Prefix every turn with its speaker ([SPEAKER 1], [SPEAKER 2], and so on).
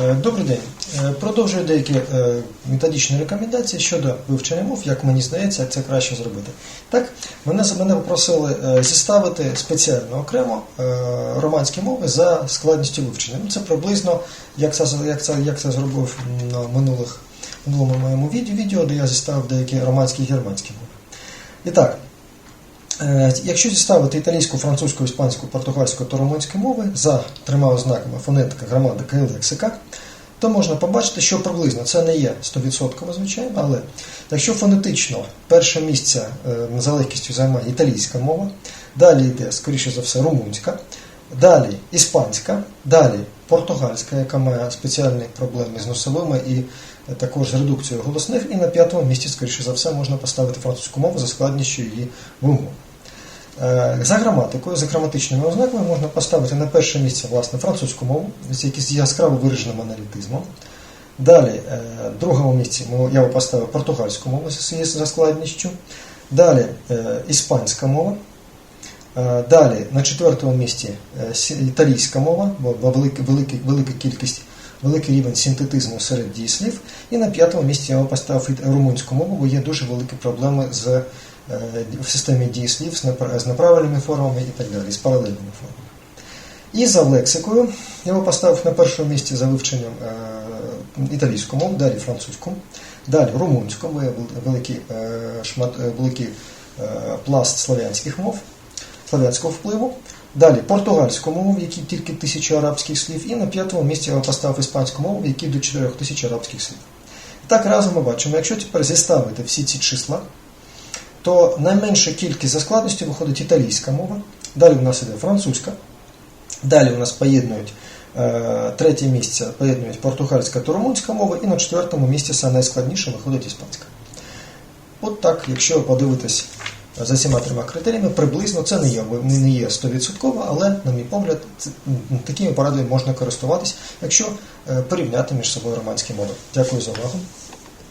[SPEAKER 1] Е, Добрий день. Е, Продовжую деякі е, методичні рекомендації щодо вивчення мов, як мені здається, як це краще зробити. Так, мене, мене попросили зіставити спеціально окремо романські мови за складністю вивчення. Ну, це приблизно, як це, як це, як це зробив на минулих, минулому моєму відео, де я зіставив деякі романські і германські мови. І так, Якщо зіставити італійську, французьку, іспанську, португальську та румунську мови за трьома ознаками фонетика, граматика і лексика, то можна побачити, що приблизно це не є 100% звичайно, але якщо фонетично перше місце е, за легкістю займає італійська мова, далі йде, скоріше за все, румунська, далі іспанська, далі португальська, яка має спеціальні проблеми з носовими і е, також редукцією голосних, і на п'ятому місці, скоріше за все, можна поставити французьку мову за складністю її вимог. Е, За граматикою, за граматичними ознаками можна поставити на перше місце власне французьку мову з яскраво вираженим аналітизмом. Далі, е, в другому місці я поставив португальську мову з її за складністю. Далі іспанська мова. Е, Далі на четвертому місці е, італійська мова, бо велика, велика, велика кількість, великий рівень синтетизму серед дієслів. І на п'ятому місці я поставив румунську мову, бо є дуже великі проблеми з, е, в системі дієслів з неправильними формами і так далі, з паралельними формами. І за лексикою я би поставив на першому місці за вивченням італійську мову, далі французьку, далі румунську, бо є великий, великий пласт слов'янських мов, слов'янського впливу. Далі португальську мову, в якій тільки тисяча арабських слів, і на п'ятому місці я поставив іспанську мову, в якій до 4 тисяч арабських слів. І Так разом ми бачимо, якщо тепер зіставити всі ці числа, то найменша кількість за складністю виходить італійська мова, далі у нас іде французька, далі у нас поєднують е, третє місце, поєднують португальська та румунська мова, і на четвертому місці найскладніше виходить іспанська. От так, якщо ви подивитесь за всіма трьома критеріями, приблизно це не є, не є 100%, але, на мій погляд, такими порадами можна користуватись, якщо е, порівняти між собою романські мови. Дякую за увагу.